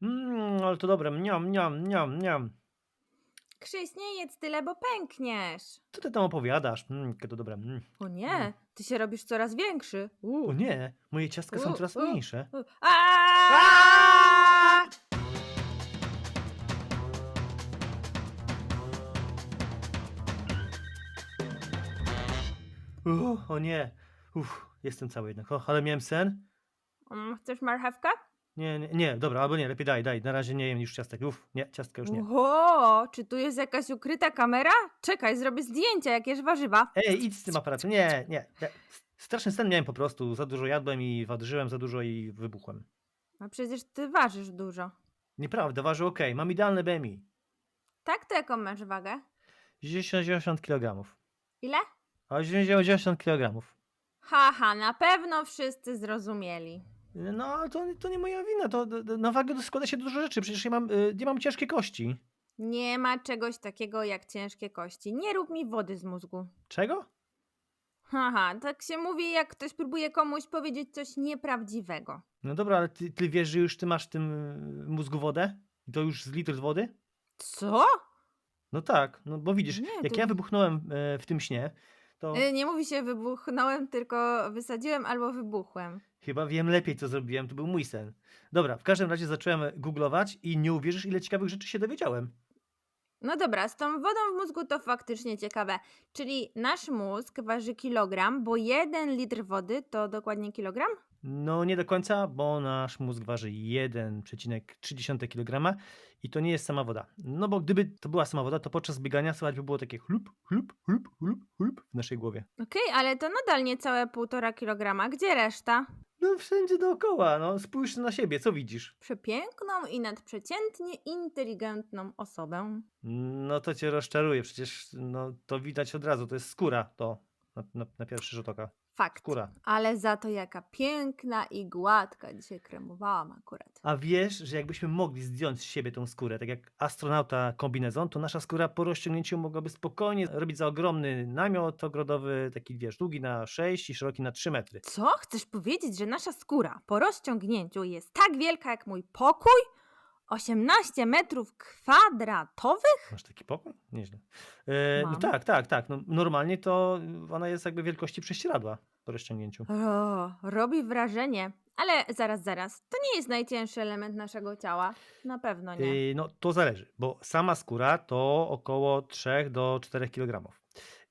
Mmm, ale to dobre. Mniam, mniam, mniam, mniam. Krzyś, nie jedz tyle, bo pękniesz. Co ty tam opowiadasz? Mmm, jakie to dobre. Mm. O nie, ty się robisz coraz większy. U. O nie, moje ciastka są U, coraz u, mniejsze. u. Aaaa! Uff, o nie. Uff, jestem cały jednak. O, ale miałem sen. Mm, Chcesz marchewkę? Nie, nie, nie, dobra, albo nie, lepiej daj, daj. Na razie nie jem już ciastek. Uff, nie, ciastka już nie. Oho, czy tu jest jakaś ukryta kamera? Czekaj, zrobię zdjęcia, jakież warzywa. Ej, idź z tym aparatem. Nie, nie. Ja, straszny sen miałem po prostu. Za dużo jadłem i ważyłem za dużo i wybuchłem. A przecież ty ważysz dużo. Nieprawda, waży ok. Mam idealne BMI. Tak, to jaką masz wagę? 90 kg. Ile? A 90 kg. Haha, na pewno wszyscy zrozumieli. No, ale to, to nie moja wina. To, na wagę składa się dużo rzeczy. Przecież ja mam, y, nie mam ciężkie kości. Nie ma czegoś takiego jak ciężkie kości. Nie rób mi wody z mózgu. Czego? Haha, tak się mówi, jak ktoś próbuje komuś powiedzieć coś nieprawdziwego. No dobra, ale ty, ty wiesz, że już ty masz w tym mózgu wodę? I to już z litr wody? Co? No tak, no bo widzisz, Nie, jak to- ja wybuchnąłem e, w tym śnie, to Y, Nie mówi się wybuchnąłem, tylko wysadziłem albo wybuchłem. chyba wiem lepiej, co zrobiłem. To był mój sen. Dobra, w każdym razie zacząłem googlować i nie uwierzysz, ile ciekawych rzeczy się dowiedziałem. No dobra, z tą wodą w mózgu to faktycznie ciekawe. Czyli nasz mózg waży kilogram, bo jeden litr wody to dokładnie kilogram? No nie do końca, bo nasz mózg waży 1,3 kg i to nie jest sama woda. No bo gdyby to była sama woda, to podczas biegania słychać by było takie chlup, chlup, chlup, chlup, chlup w naszej głowie. Okej, ale to nadal niecałe półtora kilograma. Gdzie reszta? No wszędzie dookoła, no spójrz na siebie, co widzisz? Przepiękną i nadprzeciętnie inteligentną osobę. No to cię rozczaruje, przecież no, to widać od razu, to jest skóra to na, na, na pierwszy rzut oka. Fakt. Skóra. Ale za to jaka piękna i gładka dzisiaj kremowałam akurat. A wiesz, że jakbyśmy mogli zdjąć z siebie tą skórę, tak jak astronauta kombinezon, to nasza skóra po rozciągnięciu mogłaby spokojnie robić za ogromny namiot ogrodowy, taki wiesz, długi na 6 i szeroki na 3 metry. Co? Chcesz powiedzieć, że nasza skóra po rozciągnięciu jest tak wielka jak mój pokój? 18 metrów kwadratowych? Masz taki pokój? Nieźle. E, no tak, tak, tak. No, normalnie to ona jest jakby wielkości prześcieradła po rozciągnięciu. O, robi wrażenie. Ale zaraz, zaraz. To nie jest najcięższy element naszego ciała. Na pewno nie. Yy, No to zależy, bo sama skóra to około 3 do 4 kg.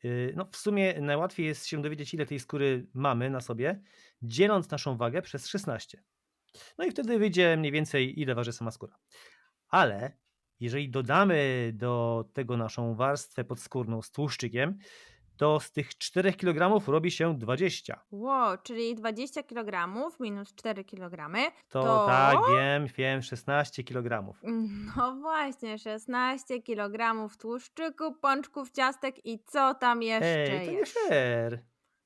Yy, No w sumie najłatwiej jest się dowiedzieć, ile tej skóry mamy na sobie, dzieląc naszą wagę przez 16. No i wtedy wyjdzie mniej więcej, ile waży sama skóra. Ale jeżeli dodamy do tego naszą warstwę podskórną z tłuszczykiem, to z tych 4 kg robi się 20. Wow, czyli 20 kg minus 4 kg. To, To- tak, wiem, wiem, 16 kg. No właśnie, 16 kg tłuszczyku, pączków, ciastek i co tam jeszcze Ej, to nie jest? fair.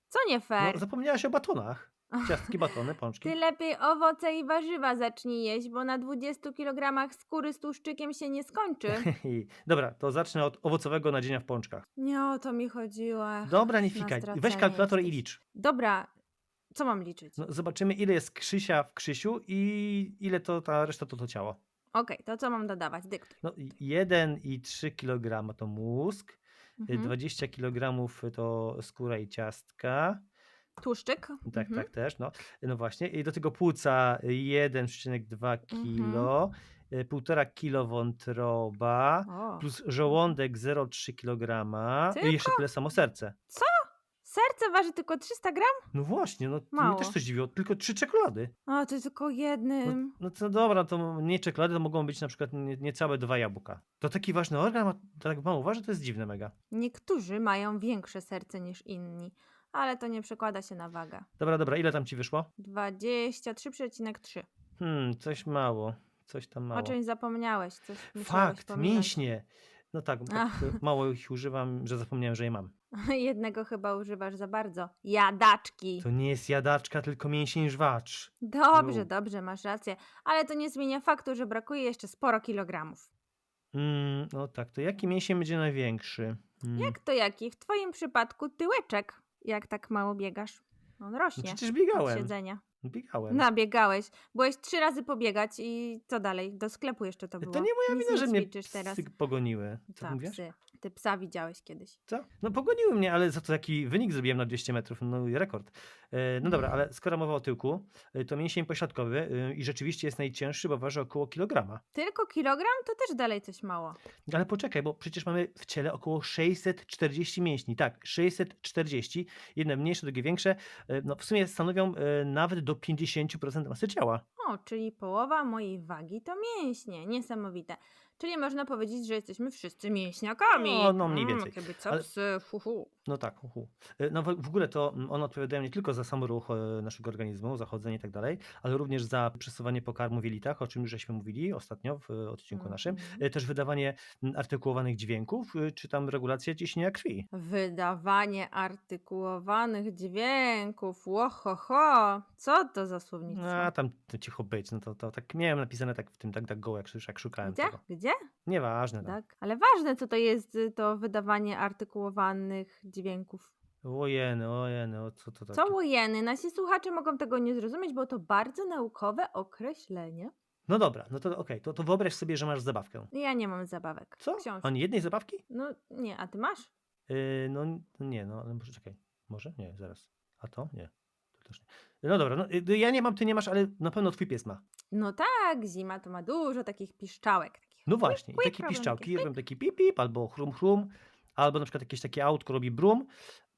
Co nie fair? No, zapomniałaś o batonach. Ciastki, batony, pączki. Ty lepiej owoce i warzywa zacznij jeść, bo na 20 kg skóry z tłuszczykiem się nie skończy. Dobra, to zacznę od owocowego nadzienia w pączkach. Nie o to mi chodziło. Dobra, nie na fikaj. stracenie Weź kalkulator i licz. Dobra, co mam liczyć? No, zobaczymy, ile jest Krzysia w Krzysiu i ile to ta reszta to to ciało. Okej, to co mam dodawać? Dyktuj. No, 1,3 kg to mózg, Mhm. 20 kg to skóra i ciastka. Tłuszczyk. Tak, Mhm. tak też, no. No właśnie. I do tego płuca 1,2 kg, Mhm. 1,5 kg wątroba, O. plus żołądek 0,3 kg i jeszcze tyle samo serce. Serce waży tylko 300 gram? No właśnie, no to mnie Mało. też coś dziwiło, tylko trzy czekolady. O, to tylko No, jednym. no to dobra, to nie czekolady, to mogą być na przykład nie- niecałe dwa jabłka. To taki ważny organ, a tak mało waży, to jest dziwne mega. Niektórzy mają większe serce niż inni, ale to nie przekłada się na wagę. Dobra, dobra, ile tam ci wyszło? 23,3. Hmm, coś mało, coś tam mało. O czymś zapomniałeś, coś musiałeś Fakt, pominąć. mięśnie. No tak, tak mało ich używam, że zapomniałem, że je mam. Jednego chyba używasz za bardzo. Jadaczki. To nie jest jadaczka, tylko mięsień żwacz. Dobrze, No. dobrze, masz rację, ale to nie zmienia faktu, że brakuje jeszcze sporo kilogramów. Mm, no tak, to jaki mięsień będzie największy? Mm. Jak to jaki? W twoim przypadku tyłeczek, jak tak mało biegasz. On No rośnie przecież od biegałem. siedzenia. Biegałem. Nabiegałeś. Byłeś trzy razy pobiegać i co dalej? Do sklepu jeszcze to było. To nie moja Nic wina, nie że mnie ćwiczysz teraz. psy pogoniły. Co Ta, mówisz? psy. Ty psa widziałeś kiedyś. Co? No pogoniły mnie, ale za to jaki wynik zrobiłem na 200 metrów, no i rekord. E, No dobra, ale skoro mowa o tyłku, e, to mięsień pośladkowy e, i rzeczywiście jest najcięższy, bo waży około kilograma. Tylko kilogram to też dalej coś mało. Ale poczekaj, bo przecież mamy w ciele około 640 mięśni. Tak, 640. Jedne mniejsze, drugie większe. No w sumie stanowią nawet do 50% masy ciała. O, czyli połowa mojej wagi to mięśnie. Niesamowite. Czyli można powiedzieć, że jesteśmy wszyscy mięśniakami. No, no, mniej Mm, więcej. Jakie co Ale- hu, hu. No tak, uhu. E, No w w ogóle to mm, one odpowiadają nie tylko za sam ruch e, naszego organizmu, za chodzenie i tak dalej, ale również za przesuwanie pokarmu w jelitach, o czym już żeśmy mówili ostatnio w e, odcinku naszym. Mhm. E, Też wydawanie mm, artykułowanych dźwięków, czy tam regulacja ciśnienia krwi. Wydawanie artykułowanych dźwięków. Łohoho. Co to za słownictwo? A tam cicho być, no to, to tak miałem napisane tak w tym tak, tak go, jak, jak szukałem Gdzie? tego. Gdzie? Nieważne. Tam. Tak. Ale ważne, co to jest y, to wydawanie artykułowanych dźwięków. Ojeny, ojeny, o co to takie? Co łojeny? Nasi słuchacze mogą tego nie zrozumieć, bo to bardzo naukowe określenie. No dobra, no to okej, to, to wyobraź sobie, że masz zabawkę. Ja nie mam zabawek. Co? Książki. Ani jednej zabawki? No nie, a ty masz? Yy, no nie, no ale może czekaj. Może? Nie, zaraz. A to? Nie. To też nie. No dobra, no, y, ja nie mam, ty nie masz, ale na pewno twój pies ma. No tak, zima to ma dużo takich piszczałek. Takich No właśnie, i takie piszczałki, robią taki pip, pip, albo chrum, chrum, albo na przykład jakieś takie autko robi brum,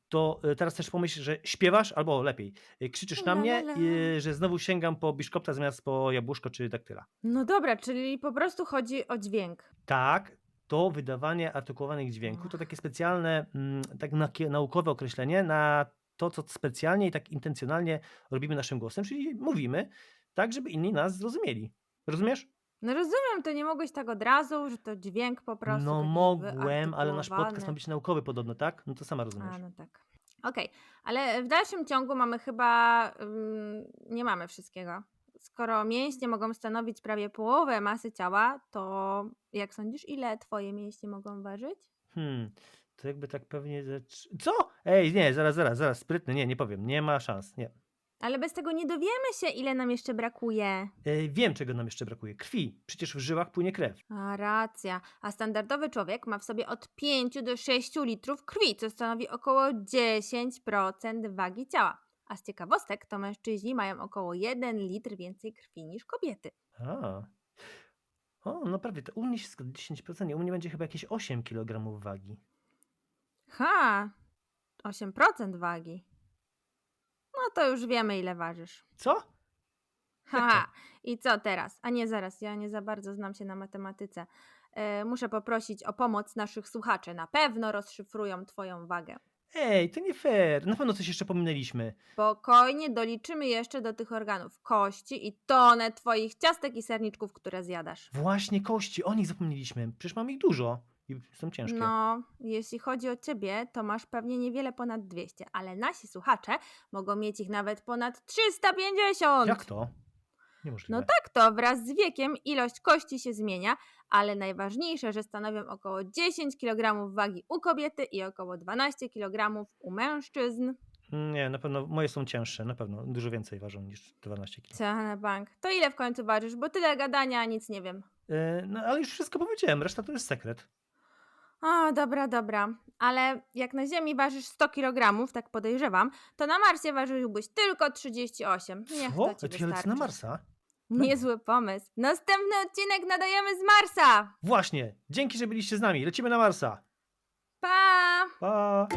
to y, teraz też pomyśl, że śpiewasz, albo lepiej, y, krzyczysz na mnie, y, że znowu sięgam po biszkopta zamiast po jabłuszko czy daktyla. No dobra, czyli po prostu chodzi o dźwięk. Tak, to wydawanie artykułowanych dźwięków to takie specjalne, mm, tak naukowe określenie na to, co specjalnie i tak intencjonalnie robimy naszym głosem, czyli mówimy tak, żeby inni nas zrozumieli. Rozumiesz? No rozumiem, to nie mogłeś tak od razu, że to dźwięk po prostu. No taki mogłem, ale nasz podcast wyartykułowany. ma być naukowy podobno, tak? No to sama rozumiesz. A, no tak. Okej, ale w dalszym ciągu mamy chyba. ym, nie mamy wszystkiego. Skoro mięśnie mogą stanowić prawie połowę masy ciała, to jak sądzisz, ile twoje mięśnie mogą ważyć? Hmm, to jakby tak pewnie... ze trz- Co? Ej, nie, zaraz, zaraz, zaraz, sprytny, nie, nie powiem, nie ma szans, nie. Ale bez tego nie dowiemy się, ile nam jeszcze brakuje. E, wiem, czego nam jeszcze brakuje. Krwi. Przecież w żyłach płynie krew. A racja. A standardowy człowiek ma w sobie od 5 do 6 litrów krwi, co stanowi około 10% wagi ciała. A z ciekawostek to mężczyźni mają około 1 litr więcej krwi niż kobiety. A. O, no prawie, to u mnie wszystko 10%, nie, u mnie będzie chyba jakieś 8 kg wagi. Ha! 8% wagi. No to już wiemy, ile ważysz. Co? Haha. I co teraz? A nie, zaraz, ja nie za bardzo znam się na matematyce. E, muszę poprosić o pomoc naszych słuchaczy. Na pewno rozszyfrują Twoją wagę. Ej, to nie fair. Na pewno coś jeszcze pominęliśmy. Spokojnie doliczymy jeszcze do tych organów kości i tonę Twoich ciastek i serniczków, które zjadasz. Właśnie kości, o nich zapomnieliśmy. Przecież mam ich dużo i są ciężkie. No, jeśli chodzi o Ciebie, to masz pewnie niewiele ponad 200, ale nasi słuchacze mogą mieć ich nawet ponad 350. Jak to? Niemożliwe. No tak to, wraz z wiekiem ilość kości się zmienia, ale najważniejsze, że stanowią około 10 kg wagi u kobiety i około 12 kg u mężczyzn. Nie, na pewno moje są cięższe, na pewno. Dużo więcej ważą niż 12 kg. Co na bank? To ile w końcu ważysz? Bo tyle gadania, a nic nie wiem. E, no ale już wszystko powiedziałem, reszta to jest sekret. A, dobra, dobra. Ale jak na Ziemi ważysz 100 kg, tak podejrzewam, to na Marsie ważyłbyś tylko 38. Niech to ci wystarczy. na Marsa? Niezły pomysł. Następny odcinek nadajemy z Marsa. Właśnie. Dzięki, że byliście z nami. Lecimy na Marsa. Pa! Pa!